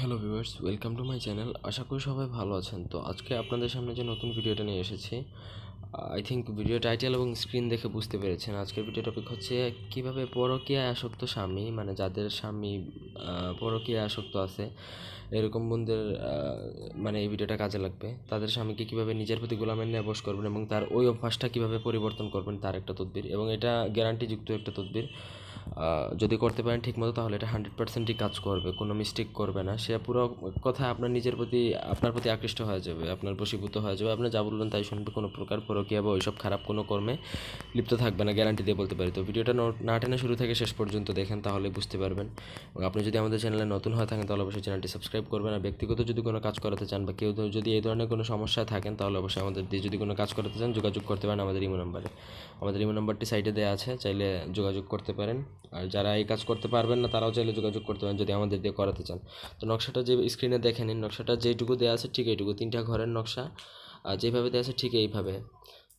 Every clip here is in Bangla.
Hello viewers, welcome to my channel. আশা করি সবাই ভালো আছেন। তো আজকে আপনাদের সামনে যে নতুন ভিডিওটা নিয়ে এসেছি আই থিঙ্ক ভিডিও টাইটেল এবং স্ক্রিন দেখে বুঝতে পেরেছেন। আজকের ভিডিও টপিক হচ্ছে কীভাবে পরকীয়ায় আসক্ত স্বামী মানে যাদের স্বামী আহ, পরকীয়ায় আসক্ত আছে। এরকম বন্ধুদের মানে এই ভিডিওটা কাজে লাগবে। তাদের স্বামীকে কীভাবে নিজের প্রতি গোলামের নিয়ে বস করবেন এবং তার ওই অভ্যাসটা কীভাবে পরিবর্তন করবেন তার একটা তদবির। এবং এটা গ্যারান্টিযুক্ত একটা তদবির। যদি করতে পারেন ঠিকমতো তাহলে এটা হান্ড্রেড পার্সেন্টই কাজ করবে কোনো মিস্টেক করবে না। সে পুরো কথা আপনার নিজের প্রতি আপনার প্রতি আকৃষ্ট হয়ে যাবে আপনার বশীভূত হয়ে যাবে। আপনি যা বলবেন তাই শুনবে কোনো প্রকার পরকীয়া বা ওইসব খারাপ কোনো কর্মে লিপ্ত থাকবে না গ্যারান্টি দিয়ে বলতে পারি। তো ভিডিওটা না টেনে শুরু থেকে শেষ পর্যন্ত দেখেন তাহলে বুঝতে পারবেন। এবং আপনি যদি আমাদের চ্যানেলে নতুন হয়ে থাকেন, তাহলে অবশ্যই চ্যানেলটি সাবস্ক্রাইব করবেন। আর ব্যক্তিগত যদি কোনো কাজ করাতে চান বা কেউ যদি এই ধরনের কোনো সমস্যায় থাকেন, তাহলে অবশ্যই আমাদের দিয়ে যদি কোনো কাজ করাতে চান, যোগাযোগ করতে পারেন আমাদের ইমো নাম্বারে আমাদের ইমো নাম্বারটি সাইটে দেওয়া আছে, চাইলে যোগাযোগ করতে পারেন। আর যারা এই কাজ করতে পারবেন না, তারাও চাইলে যোগাযোগ করতে পারেন যদি আমাদের দিয়ে করাতে চান। তো নকশাটা যে স্ক্রিনে দেখে নিন, নকশাটা যেটুকু দেওয়া আছে ঠিক এইটুকু। তিনটা ঘরের নকশা, আর যেভাবে দেওয়া আছে ঠিক এইভাবে।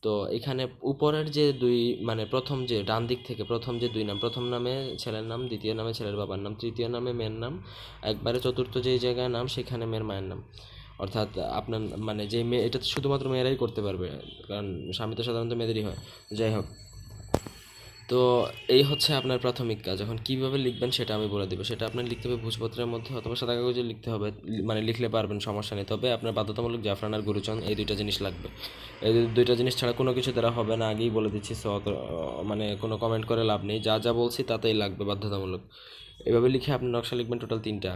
তো এখানে উপরের যে দুই মানে প্রথম যে, ডান দিক থেকে প্রথম যে দুই নাম, প্রথম নামে ছেলের নাম, দ্বিতীয় নামে ছেলের বাবার নাম, তৃতীয় নামে মেয়ের নাম, একবারে চতুর্থ যেই জায়গায় নাম, সেখানে মেয়ের মায়ের নাম। অর্থাৎ আপনার মানে যে মেয়ে, এটা শুধুমাত্র মেয়েরাই করতে পারবে, কারণ স্বামী তো সাধারণত মেয়েদেরই হয়। যাই হোক তো এই হচ্ছে আপনার প্রাথমিক কাজ। এখন কীভাবে লিখবেন সেটা আমি বলে দেবো। সেটা আপনার লিখতে হবে ভূজপত্রের মধ্যে অথবা সাদা কাগজে লিখতে হবে। মানে লিখলে পারবেন, সমস্যা নেই। তবে আপনার বাধ্যতামূলক জাফরান আর গুরুচন এই দুইটা জিনিস লাগবে। এই দুইটা জিনিস ছাড়া কোনো কিছু দ্বারা হবে না। আগেই বলে দিচ্ছি, সো মানে কোনো কমেন্ট করে লাভ নেই। যা যা বলছি তাতেই লাগবে বাধ্যতামূলক। এভাবে লিখে আপনি নকশা লিখবেন টোটাল তিনটা।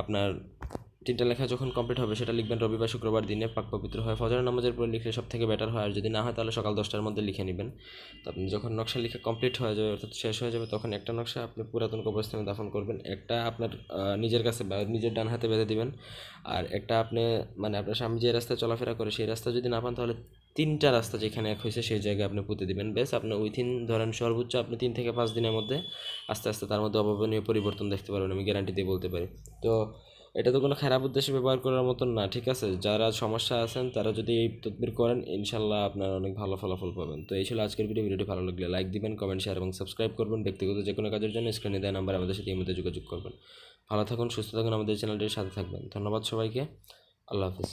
আপনার তিনটা লেখা যখন কমপ্লিট হবে, সেটা লিখবেন রবিবার, শুক্রবার দিনে পাক পবিত্র হয়। ফজরের নামাজের পরে লিখলে সব থেকে বেটার হয়। আর যদি না হয়, তাহলে সকাল দশটার মধ্যে লিখে নেবেন। তো আপনি যখন নকশা লিখে কমপ্লিট হয়ে যাবে, অর্থাৎ শেষ হয়ে যাবে, তখন একটা নকশা আপনি পুরাতন কবরস্থানে দাফন করবেন। একটা আপনার নিজের কাছে নিজের ডান হাতে বেঁধে দিবেন। আর একটা আপনি মানে আপনার স্বামী যে রাস্তায় চলাফেরা করে, সেই রাস্তা যদি না পান, তাহলে তিনটা রাস্তা যেখানে এক হয়েছে, সেই জায়গায় আপনি পুঁতে দিবেন। বেশ আপনি উইথিন ধরেন সর্বোচ্চ আপনি তিন থেকে পাঁচ দিনের মধ্যে আস্তে আস্তে তার মধ্যে অভাবনীয় পরিবর্তন দেখতে পারবেন, আমি গ্যারান্টি দিয়ে বলতে পারি। তো এটা তো কোনো খারাপ উদ্দেশ্যে ব্যবহার করার মতন না, ঠিক আছে? যারা সমস্যা আছেন, তারা যদি এই তদবির করেন, ইনশাল্লাহ আপনারা অনেক ভালো ফলাফল পাবেন। তো এই ছিল আজকের ভিডিও ভিডিওটি ভালো লাগলে লাইক দিবেন কমেন্ট শেয়ার এবং সাবস্ক্রাইব করবেন। ব্যক্তিগত যে কোনো কাজের জন্য স্ক্রিনে দেওয়া নাম্বার আমাদের সাথে মধ্যে যোগাযোগ করবেন। ভালো থাকুন, সুস্থ থাকুন আমাদের চ্যানেলটির সাথে থাকবেন। ধন্যবাদ সবাইকে। আল্লাহ হাফিজ।